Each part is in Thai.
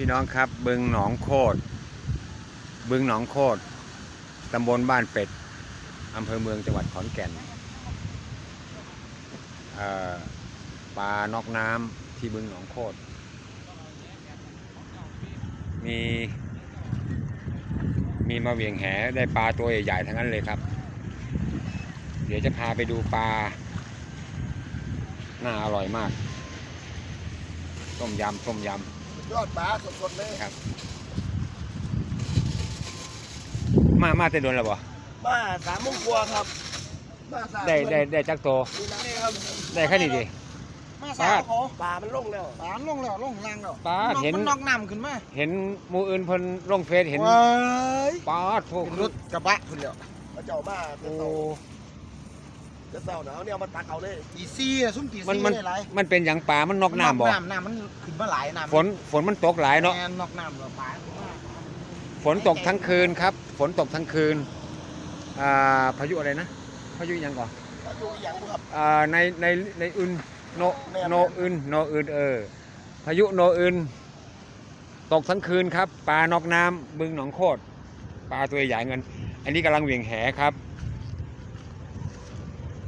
พี่น้องครับบึงหนองโคดบึงหนองโคดตำบลบ้านเป็ดอำเภอเมืองจังหวัดขอนแก่นปลานอกน้ำที่บึงหนองโคดมี มีมาเหวียงแหได้ปลาตัวใหญ่ๆทั้งนั้นเลยครับ เดี๋ยวจะพาไปดูปลา น่าอร่อยมาก ต้มยำต้มยำ ยอดปลาสดๆเลยำครับ มามาแต่โดนแล้วบ่มาสามโมงกว่าครับมาสามได้ได้ได้จักโต นี่นะครับได้แค่นี้ดิ มาปลาสาวเขาปลามันลงแล้วปลาลงแล้วลงล่างแล้วปลาเห็น มันนอกน้ำขึ้นมาเห็นหมูอื่นเพิ่นลงเฟซเห็นว้ายปลาโถเป็นรถกระบะขึ้นแล้วมาเจ้ามาเจะโอ้เต่าเจะเต่าหนาวเนี่ยเอามาตักเอาเลยตีซี่อะซุ่มตีมันซี่มันได้หลายมันเป็นอย่างปลามันนอกน้ำบ่น้ำน้ำมันขึ้นมาหลายน้ำฝนฝนมันตกหลายเนาะแมนอกน้ำแล้วปลาขึ้นมาฝนตกทั้งคืนครับ ฝนตกทั้งคืนอ่าพายุอะไรนะพายุหยังก่อนปลาอยู่อีหยังบ่ครับ อ่าในในในอึนโนแม่นโนอึนโนอึนเออพายุโนอึนตกทั้งคืนครับปลานอกน้ำบึงหนองโคดปลาตัวใหญ่เงิน อันนี้กำลังเหวี่ยงแหครับ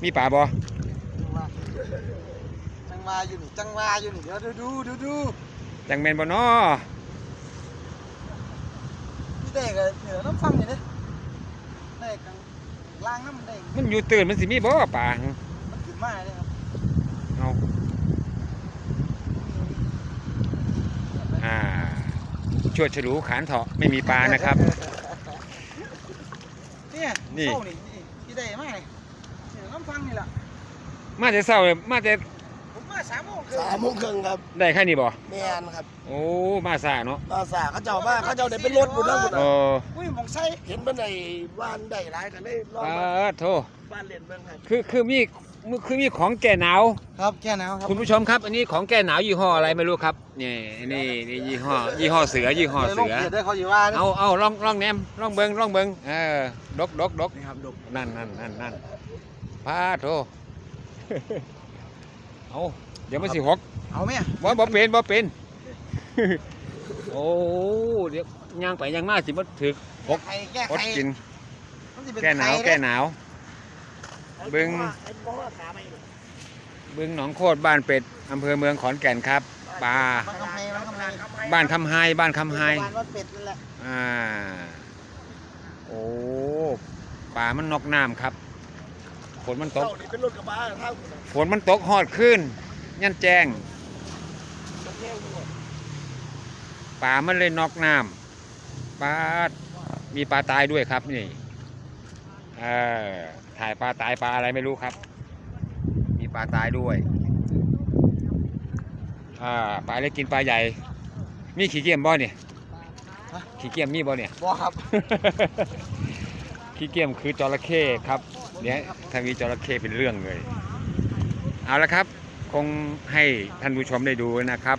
มีปลาบอจังหวะจังหวะอยู่นี่จังหวะอยู่นี่เดี๋ยวดูดูดูดูจังเมนบอนอพี่เด็กอะเหนือน้ำฟังอยู่เด้เด็กกลางล่างน้ำเด็กมันอยู่ตื่นมันสิมีบ่ปลามันขึ้นมาเลยครับเอาอ่าชวดฉลูขานเถาะไม่มีปลานะครับ เนี่ยนี่เข้านี่นี่พี่เด็กมาเลย เหนือน้ำฟังนี่แหละมาแต่เช้าเลยมาแต่ผมมาสามโมงครึ่งสามโมงครึ่งครับได้แค่นี้บ่แมนครับโอ้มาสายเนาะมาสาเขาเจ้ามาเขาเจ้าได้เป็นรถบุญแล้วบุญโอ้อุ้ยหมองไส้เห็นมันในบ้านได้หลายกันได้ลองปมาาดโทบ้านเล่นเมืองครับคือคือมีคือมีของแก้หนาว ครับแค่นั้นครับคุณผู้ชมครับ อันนี้ของแก้หนาวยี่ห้ออะไรไม่รู้ครับนี่นี่นี่ยี่ห้อยี่ห้อเสือยี่ห้อลเสืงอเกียรติได้เขาอยู่ว่านะเอาเอาลองลองแนมลองเบิงลองเบิงเออดกดกดกนี่ครับดกนั่นนั่นนั่นนั่น พาโทเอาเดี๋ยวมันสิหกเอาไหมบ่บ่เป็นบ่เป็น โอ้เดี๋ยวย่างไปย่างมาสิมันถึกหกแก้ไขแก้อดไขกินมันสิเป็แก้หนาวไข่แก้เด้หนาวเบิ่งไอ้บอกว่าขาไม่บึงหนองโคดบ้านเป็ดอำเภอเมืองขอนแก่นครับปลามันทำไมมันทำไมบ้านคำไฮบ้านคำไฮบ้านวัดเป็ดนั่นแหละอ่า โอ้ป่ามันนอกน้ำครับฝ นมันตเต่ากนี่เป็นรถกระบะทางฝนมันตกหอดขึ้นยันแจ้งมันแห้งไปหมดป่ามันเลยนอกน้ำปลามีปลาตายด้วยครับนี่เออถ่ายปลาตายปลาอะไรไม่รู้ครับ มีปลาตายด้วยอ่าปลาเล็กกินปลาใหญ่ มีขี้เกียมบ่เนี่ยขี้เกียมมีบ่เนี่ย บ่ครับ ขี้เกียมคือจระเข้ครับ เนี่ยถ้ามีจระเข้เป็นเรื่องเลย เอาละครับ คงให้ท่านผู้ชมได้ดูนะครับ